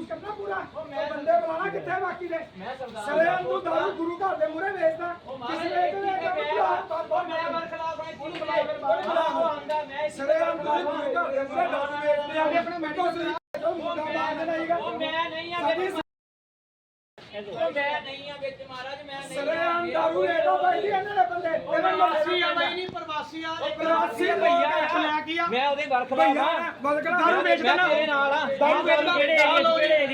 ਜਲੂਸ ਕਰਨਾ ਪੂਰਾ। ਉਹ ਬੰਦੇ ਬੁਲਾਣਾ ਕਿੱਥੇ ਬਾਕੀ ਦੇ? ਮੈਂ ਸਰਦਾਰ ਸਰੇਆਮ ਤੂੰ ਦਾਰੂ ਗੁਰੂ ਘਰ ਦੇ ਮੂਹਰੇ ਵੇਚਦਾ। ਕਿਸੇ ਨੇ ਤਾਂ ਬੁਲਾ ਮੈਂ ਵਰਖਲਾਫ ਆਪਣੇ ਗੁਰੂ ਬੁਲਾਏ ਫਿਰ ਬਾਹਰ ਆਂਦਾ ਮੈਂ ਸਰੇਆਮ ਤੂੰ ਗੁਰੂ ਘਰ ਦੇ ਮੂਹਰੇ ਦਾਰੂ ਵੇਚਦੇ ਆ ਆਪਣਾ ਮੈਡੀਕਲ ਉਹ ਮੈਂ ਨਹੀਂ ਆ ਵਿੱਚ ਉਹ ਮੈਂ ਨਹੀਂ ਆ ਵਿੱਚ ਮਹਾਰਾਜ ਮੈਂ ਨਹੀਂ ਸਰੇਆਮ ਦਾਰੂ ਵੇਚਦਾ ਬਾਈ ਜੀ ਇਹਨਾਂ ਦੇ ਬੰਦੇ। ਇਹਨਾਂ ਪ੍ਰਵਾਸੀ ਆ ਬਾਈ ਨਹੀਂ ਪ੍ਰਵਾਸੀ ਆ ਪ੍ਰਵਾਸੀ ਲੈ ਕੇ ਆ। ਮੈਂ ਉਹਦੇ ਵਰਖਲਾਫ ਭਈਆ ਆ ਬਲਕਣਾ ਦਾਰੂ ਵੇਚਦਾ ਨਾ। ਤੇਰੇ ਨਾਲ ਆ। ਦਾਰੂ ਵੇਚਦਾ। ਕਿਹੜੇ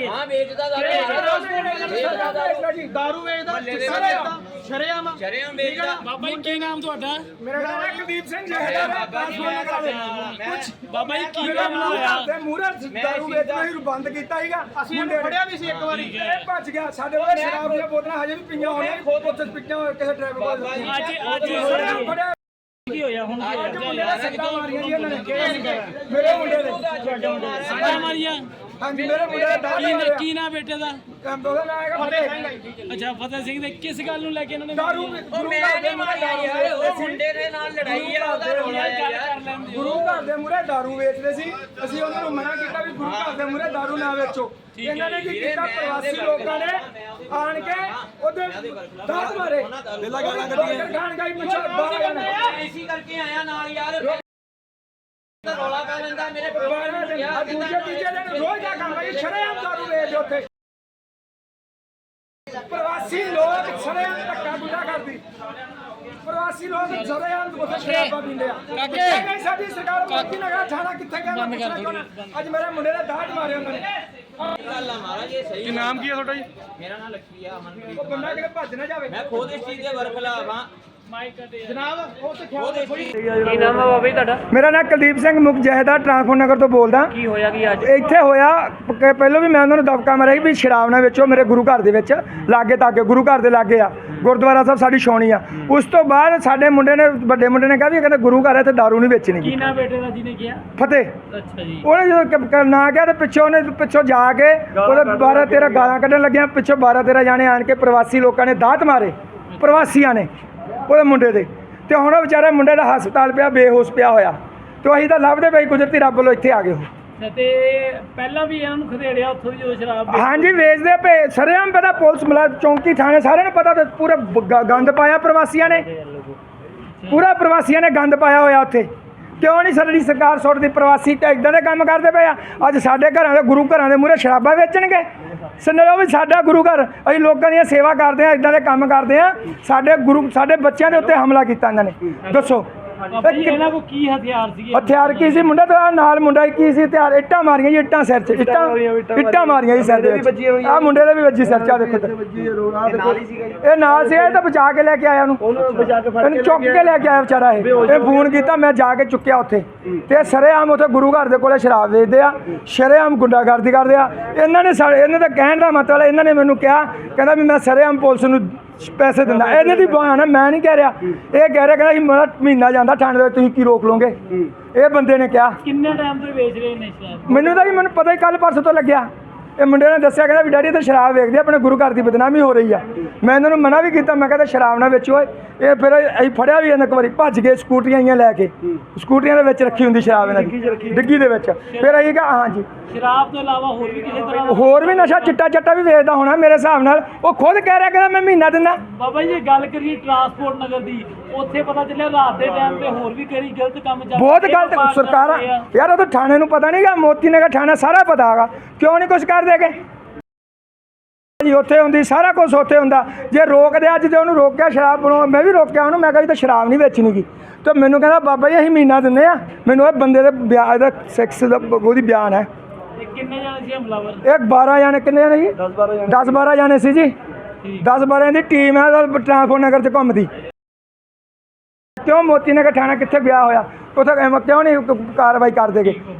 ਹਾਂ ਵੇਚਦਾ ਦਾਰੂ ਵੇਚਦਾ ਦਾਰੂ ਦਾਰੂ ਵੇਚਦਾ ਚਿੱਟਾ ਵੇਚਦਾ ਸ਼ਰੇਆਮ ਆ। ਸ਼ਰੇਆਮ ਵੇਚਦਾ। ਬਾਬਾ ਜੀ ਕੀ ਨਾਮ ਤੁਹਾਡਾ? ਮੇਰਾ ਨਾਮ ਹੈ ਕੁਲਦੀਪ ਸਿੰਘ ਜਿਹੜਾ ਬਾਬਾ ਜੀ ਮੈਂ ਕੁਛ ਬਾਬਾ ਜੀ ਕੀ ਨਾਮ ਹੋਇਆ ਤੇ ਦਾਰੂ ਵੇਚਣਾ ਹੀ ਬੰਦ ਕੀਤਾ ਹੀਗਾ ਅਸੀਂ ਇਹਨੂੰ ਫੜਿਆ ਵੀ ਸੀ ਇੱਕ ਵਾਰੀ। ਇਹ ਭੱਜ ਗਿਆ। ਸਾਡੇ ਕੋਲ ਸ਼ਰਾਬ ਦੀਆਂ ਬੋਤਲਾਂ ਹਜੇ ਵੀ ਪਈਆਂ ਹੋਣੀਆਂ। ਖੋਦ ਉੱਥੇ ਪਈਆਂ ਹੋਈਆਂ ਕਿਸੇ ਡਰਾਈਵਰ ਕੋਲ ਅੱਜ- ਅੱਜ ਕੀ ਹੋਇਆ ਹੁਣ ਕੀ ਅੱਜ ਮੁੰਡੇ ਨੇ ਸੱਟਾਂ ਮਾਰੀਆਂ ਜੀ ਇਹਨਾਂ ਨੇ ਮੇਰੇ ਮੁੰਡੇ ਨੇ ਸਾਡਾ ਮਾਰੀਆ? ਹਾਂਜੀ ਮੇਰੇ ਮੁੰਡੇ ਨੇ ਦਾਰੂ ਕੀ ਨਾਮ ਬੇਟੇ ਦਾ? ਕੰਮ ਉਹਦਾ ਨਾਮ ਹੈਗਾ ਫਤਿਹ ਅੱਛਾ ਫਤਿਹ ਸਿੰਘ ਦੇ ਕਿਸ ਗੱਲ ਨੂੰ ਲੈ ਕੇ ਇਹਨਾਂ ਨੇ ਦਾਰੂ ਮਾਰੀ? ਉਹ ਮੈਂ ਨਹੀਂ ਮਾਰਿਆ ਯਾਰ। ਉਹ ਮੁੰਡੇ ਦੇ ਨਾਲ ਲੜਾਈ ਆ ਉਹਦਾ ਰੋਲਾ ਆ ਗੱਲ ਯਾਰ ਕਰ ਲੈਂਦੇ ਗੁਰੂ ਘਰ ਦੇ ਮੂਹਰੇ ਦਾਰੂ ਵੇਚਦੇ ਸੀ। ਅਸੀਂ ਉਹਨਾਂ ਨੂੰ ਮਨਾ ਕੀਤਾ ਵੀ ਗੁਰੂ ਘਰ ਦੇ ਮੂਹਰੇ ਦਾਰੂ ਨਾ ਵੇਚੋ। ਇਹਨਾਂ ਨੇ ਕੀ ਕੀਤਾ? ਪ੍ਰਵਾਸੀ ਲੋਕਾਂ ਨੇ ਆਣ ਕੇ ਉਹਦੇ ਦਾਤ ਮਾਰੇ ਵੇਲਾ ਗਾਣਾ ਕੱਢੀਆਂ ਗਾਣ ਗਾਈ ਪਿੱਛੇ ਬਾਹਰ ਗਾਣਾ। ਮੈਂ ਇਸੀ ਕਰਕੇ ਆਇਆ ਨਾਲ ਯਾਰ ਰੋਲਾ ਪੈ ਲੈਂਦਾ ਮੇਰੇ ਦਿਨ ਆ ਦੂਜੇ ਤੀਜੇ ਦਿਨ ਰੋਜ਼ ਦਾ ਕੰਮ ਹੈ ਸ਼ਰੇਆਮ ਦਾਰੂ ਵੇਚਦੇ ਉੱਥੇ। ਪ੍ਰਵਾਸੀ ਲੋਕ ਸ਼ਰੇਆਮ ਪ੍ਰਵਾਸੀ ਲੋਕ ਸ਼ਰੇਆਮ ਉੱਥੇ ਸ਼ਰਾਬਾਂ ਪੀਂਦੇ ਆ। ਕਿੱਥੇ ਗਈ ਸਾਡੀ ਸਰਕਾਰ ਮੋਦੀ ਨਗਰ ਥਾਣਾ ਕਿੱਥੇ ਗਿਆ ਮੈਂ ਪੁੱਛਣਾ ਚਾਹੁੰਦਾ। ਅੱਜ ਮੇਰੇ ਮੁੰਡੇ ਨੇ ਦਾੜ ਮਾਰੇ ਉਹਨਾਂ ਨੇ ਗੱਲ ਆ ਮਹਾਰਾਜ ਇਹ ਸਹੀ ਨਾਮ ਕੀ ਹੈ ਤੁਹਾਡਾ ਜੀ? ਮੇਰਾ ਨਾਮ ਲਖਵੀ ਆ ਅਮਨਪ੍ਰੀਤ ਉਹ ਬੰਦਾ ਕਿਤੇ ਭੱਜ ਨਾ ਜਾਵੇ। ਮੈਂ ਖੁਦ ਇਸ ਚੀਜ਼ ਦੇ ਵਰਖਲਾਫ ਆ ਜਨਾਬ ਉਹ ਤੇ ਖੁਦ ਇਸ ਚੀਜ਼ ਕੀ ਨਾਮ ਹੈ ਬਾਬਾ ਜੀ ਤੁਹਾਡਾ ਮੇਰਾ ਨਾਮ ਕੁਲਦੀਪ ਸਿੰਘ ਮੁਖ ਜਹਦਾ ਟਰਾਂਸਪੋਰਟ ਨਗਰ ਤੋਂ ਬੋਲਦਾ। ਕੀ ਹੋਇਆ ਕੀ ਅੱਜ? ਇੱਥੇ ਹੋਇਆ ਕਿ ਪਹਿਲਾਂ ਵੀ ਮੈਂ ਉਹਨਾਂ ਨੂੰ ਦਬਕਾ ਮਾਰਿਆ ਵੀ ਸ਼ਰਾਬ ਨਾ ਵੇਚੋ ਮੇਰੇ ਗੁਰੂ ਘਰ ਦੇ ਵਿੱਚ ਲਾਗੇ ਤਾਗੇ ਗੁਰੂ ਘਰ ਦੇ ਲਾਗੇ ਆ। ਗੁਰਦੁਆਰਾ ਸਾਹਿਬ ਸਾਡੀ ਛਾਉਣੀ ਆ। ਉਸ ਤੋਂ ਬਾਅਦ ਸਾਡੇ ਮੁੰਡੇ ਨੇ ਵੱਡੇ ਮੁੰਡੇ ਨੇ ਕਿਹਾ ਵੀ ਇਹ ਕਹਿੰਦੇ ਗੁਰੂ ਘਰ ਹੈ ਤੇ ਦਾਰੂ ਨਹੀਂ ਵੇਚਣੀ। ਕੀ ਨਾਮ ਬੇਟੇ ਦਾ ਜਿਹਨੇ ਕਿਹਾ? ਫਤਿਹ। ਅੱਛਾ ਜੀ। ਉਹਨੇ ਜਦੋਂ ਕ- ਕ- ਨਾ ਕਿਹਾ ਤੇ ਪਿੱਛੋਂ ਉਹਨੇ ਪਿੱਛੋਂ ਜਾ ਕੇ ਉਹਦੇ 12 13 ਗਾਲਾਂ ਕੱਢਣ ਲੱਗਿਆ ਪਿੱਛੋਂ 12 13 ਜਾਣੇ ਆਣ ਕੇ ਪ੍ਰਵਾਸੀ ਲੋਕਾਂ ਨੇ ਦਾਤ ਮਾਰੇ। ਪ੍ਰਵਾਸੀਆਂ ਨੇ। ਉਹਦੇ ਮੁੰਡੇ ਦੇ। ਤੇ ਹੁਣ ਉਹ ਵਿਚਾਰੇ ਮੁੰਡੇ ਦਾ ਹਸਪਤਾਲ ਪਿਆ ਬੇਹੋਸ਼ ਪਿਆ ਹੋਇਆ। ਤੇ ਅਸੀਂ ਤਾਂ ਲੱਭਦੇ ਪਈ ਕੁਦਰਤੀ ਰੱਬ ਵੱਲੋਂ ਇੱਥੇ ਆ ਗਏ ਉਹ। ਤੇ ਪਹਿਲਾਂ ਵੀ ਇਹਨਾਂ ਨੂੰ ਖਦੇੜਿਆ ਉੱਥੋਂ ਦੀ ਜਦੋਂ ਸ਼ਰਾਬ ਵੇਚੀ। ਹਾਂਜੀ ਵੇਚਦੇ ਪਏ। ਸਰੇਆਮ ਪਤਾ ਪੁਲਿਸ ਮਲਾ ਚੌਂਕੀ ਥਾਣੇ ਸਾਰਿਆਂ ਨੂੰ ਪਤਾ ਤੇ ਪੂਰਾ ਗ- ਗੰਦ ਪਾਇਆ ਪ੍ਰਵਾਸੀਆਂ ਨੇ। ਪੂਰਾ ਪ੍ਰਵਾਸੀਆਂ ਨੇ ਗੰਦ ਪਾਇਆ ਹੋਇਆ ਉੱਥੇ। ਕਿਉਂ ਨਹੀਂ ਸਾਡੀ ਸਰਕਾਰ ਸੁੱਟਦੀ ਪ੍ਰਵਾਸੀ ਤਾਂ ਇਦਾਂ ਦੇ ਕੰਮ ਕਰਦੇ ਪਏ ਆ? ਅੱਜ ਸਾਡੇ ਘਰਾਂ ਦੇ ਗੁਰੂ ਘਰਾਂ ਦੇ ਮੂਹਰੇ ਸ਼ਰਾਬਾਂ ਵੇਚਣਗੇ। ਸੁਣੋ ਵੀ ਸਾਡਾ ਗੁਰੂ ਘਰ, ਅਸੀਂ ਲੋਕਾਂ ਦੀਆਂ ਸੇਵਾ ਕਰਦੇ ਆ ਇਦਾਂ ਦੇ ਕੰਮ ਕਰਦੇ ਆ ਸਾਡੇ ਗੁਰੂ, ਸਾਡੇ ਬੱਚਿਆਂ ਦੇ ਉੱਤੇ ਹਮਲਾ ਕੀਤਾ ਇਹਨਾਂ ਨੇ। ਦੱਸੋ। ਬਾਬਾ ਜੀ ਇਹਨਾਂ ਕੋ ਕੀ ਹਥਿਆਰ ਸੀਗੇ? ਹਥਿਆਰ ਕੀ ਸੀ ਮੁੰਡਾ? ਤਾਂ ਨਾਲ ਮੁੰਡਾ ਕੀ ਸੀ? ਹਥਿਆਰ ਇੱਟਾਂ ਮਾਰੀਆਂ ਜੀ ਇੱਟਾਂ ਸਿਰ 'ਚ ਇੱਟਾਂ ਇੱਟਾਂ ਮਾਰੀਆਂ ਜੀ ਸਿਰ ਦੇ ਵਿੱਚ। ਆ। ਮੁੰਡੇ ਦੇ ਵੀ ਵੱਜੀ ਸਿਰ 'ਚ ਆ ਦੇਖੋ ਇਹ ਨਾਲ ਸੀ ਇਹ ਤਾਂ ਬਚਾ ਕੇ ਲੈ ਕੇ ਆਇਆ ਉਹਨੂੰ। ਇਹਨੂੰ ਚੁੱਕ ਕੇ ਲੈ ਕੇ ਆਇਆ ਵਿਚਾਰਾ ਇਹ। ਇਹ ਫੋਨ ਕੀਤਾ ਮੈਂ ਜਾ ਕੇ ਚੁੱਕਿਆ ਉੱਥੇ। ਤੇ ਸਰੇਆਮ ਉੱਥੇ ਗੁਰੂ ਘਰ ਦੇ ਕੋਲੇ ਸ਼ਰਾਬ ਵੇਚਦੇ ਆ ਸ਼ਰੇਆਮ ਗੁੰਡਾਗਰਦੀ ਕਰਦੇ ਆ। ਇਹਨਾਂ ਨੇ ਇਹਨਾਂ ਦਾ ਕਹਿਣ ਦਾ ਮਤਲਬ ਇਹਨਾਂ ਨੇ ਮੈਨੂੰ ਕਿਹਾ ਕਹਿੰਦਾ ਵੀ ਮੈਂ ਸਰੇਆਮ ਪੁਲਿਸ ਨੂੰ ਪੈਸੇ ਦਿੰਦਾ। ਇਹਨਾਂ ਦੀ ਬਹਾਨਾ ਮੈਂ ਨਹੀਂ ਕਹਿ ਰਿਹਾ। ਇਹ ਕਹਿ ਰਿਹਾ ਕਹਿੰਦਾ ਮੇਰਾ ਮਹੀਨਾ ਜਾਂਦਾ ਠੰਡ ਦੇ ਵਿੱਚ, ਤੁਸੀਂ ਕੀ ਰੋਕ ਲੋਗੇ ਇਹ ਬੰਦੇ ਨੇ ਕਿਹਾ। ਕਿੰਨੇ ਟਾਈਮ ਤੋਂ ਵੇਚ ਰਹੇ ਨੇ ਸ਼ਰਾਬ ਮੈਨੂੰ ਤਾਂ ਜੀ ਮੈਨੂੰ ਪਤਾ ਹੀ ਕੱਲ ਪਰਸੋਂ ਤੋਂ ਲੱਗਿਆ। ਇਹ ਮੁੰਡੇ ਨੇ ਦੱਸਿਆ ਕਹਿੰਦਾ ਵੀ ਡੈਡੀ ਤੇ ਸ਼ਰਾਬ ਵੇਚਦੇ ਆ, ਆਪਣੇ ਗੁਰੂ ਘਰ ਦੀ ਬਦਨਾਮੀ ਹੋ ਰਹੀ ਆ। ਮੈਂ ਇਹਨਾਂ ਨੂੰ ਮਨਾ ਵੀ ਕੀਤਾ ਮੈਂ ਕਹਿੰਦਾ ਸ਼ਰਾਬ ਨਾ ਵੇਚੋ ਓਏ। ਇਹ ਫਿਰ ਅਸੀਂ ਫੜਿਆ ਵੀ ਇਹਨਾਂ ਇੱਕ ਵਾਰੀ ਭੱਜ ਗਏ ਸਕੂਟਰੀਆਂ ਆਈਆਂ ਲੈ ਕੇ। ਸਕੂਟਰੀਆਂ ਦੇ ਵਿੱਚ ਰੱਖੀ ਹੁੰਦੀ ਸ਼ਰਾਬ ਇਹਨਾਂ ਦੀ। ਡਿੱਗੀ ਦੇ ਵਿੱਚ। ਫਿਰ ਅਸੀਂ ਕਿਹਾ ਹਾਂਜੀ। ਸ਼ਰਾਬ ਤੋਂ ਇਲਾਵਾ ਹੋਰ ਵੀ ਕਿਸੇ ਤਰ੍ਹਾਂ ਦਾ ਹੋਰ ਵੀ ਨਸ਼ਾ ਚਿੱਟਾ ਚੱਟਾ ਵੀ ਵੇਚਦਾ ਹੋਣਾ ਮੇਰੇ ਹਿਸਾਬ ਨਾਲ। ਉਹ ਖੁਦ ਕਹਿ ਰਿਹਾ ਕਹਿੰਦਾ ਮੈਂ ਮਹੀਨਾ ਦਿੰਦਾ। ਬਾਬਾ ਜੀ ਜੇ ਗੱਲ ਕਰੀਏ ਟਰਾਂਸਪੋਰਟ ਨਗਰ ਦੀ ਉੱਥੇ ਪਤਾ ਚੱਲਿਆ ਰਾਤ ਦੇ ਟਾਈਮ ਤੇ ਹੋਰ ਵੀ ਕਈ ਗਲਤ ਕੰਮ ਚੱਲ ਬਹੁਤ ਗਲਤ ਸਰਕਾਰਾਂ। ਯਾਰ ਉਹ ਤਾਂ ਥਾਣੇ ਨੂੰ ਪਤਾ ਨਹੀਂਗਾ ਮੋਤੀ ਨਗਰ ਥਾਣਾ ਸਾਰਾ ਪਤਾ ਹੈਗਾ। ਕਿਉਂ ਨਹੀਂ ਕੁਝ ਕਰਦੇਗੇ ਜੀ ਉੱਥੇ ਹੁੰਦੀ ਸਾਰਾ ਕੁਝ ਉੱਥੇ ਹੁੰਦਾ। ਜੇ ਰੋਕਦੇ ਅੱਜ ਤੇ ਉਹਨੂੰ ਰੋਕਿਆ ਸ਼ਰਾਬ ਬਣਾਉ ਮੈਂ ਵੀ ਰੋਕਿਆ ਉਹਨੂੰ ਮੈਂ ਕਿਹਾ ਤਾਂ ਸ਼ਰਾਬ ਨਹੀਂ ਵੇਚਣੀ ਗੀ। ਤੇ ਮੈਨੂੰ ਕਹਿੰਦਾ ਬਾਬਾ ਜੀ ਅਸੀਂ ਮਹੀਨਾ ਦਿੰਦੇ ਆ। ਮੈਨੂੰ ਇਹ ਬੰਦੇ ਦੇ ਵਿਆਹ ਦਾ ਸੈਕਸ ਦਾ ਉਹਦੀ ਬਿਆਨ ਹੈ। ਇਹ ਕਿੰਨੇ ਜਾਣੇ ਸੀ ਹਮਲਾਵਰ? ਇਹ 12 ਜਾਣੇ ਕਿੰਨੇ ਜਾਣੇ ਜੀ 10 12 ਜਾਣੇ 10 12 ਜਾਣੇ ਸੀ ਜੀ। 10 12 ਦੀ ਟੀਮ ਹੈ ਟ੍ਰਾਂਸਪੋਰਟ ਨਗਰ 'ਚ ਘੁੰਮਦੀ। ਕਿਉਂ ਮੋਤੀ ਨਗਰ ਥਾਣਾ ਕਿੱਥੇ ਵਿਆਹ ਹੋਇਆ? ਉੱਥੇ ਐਵੇਂ ਕਿਉਂ ਨਹੀਂ ਕਾਰਵਾਈ ਕਰਦੇ ਗੇ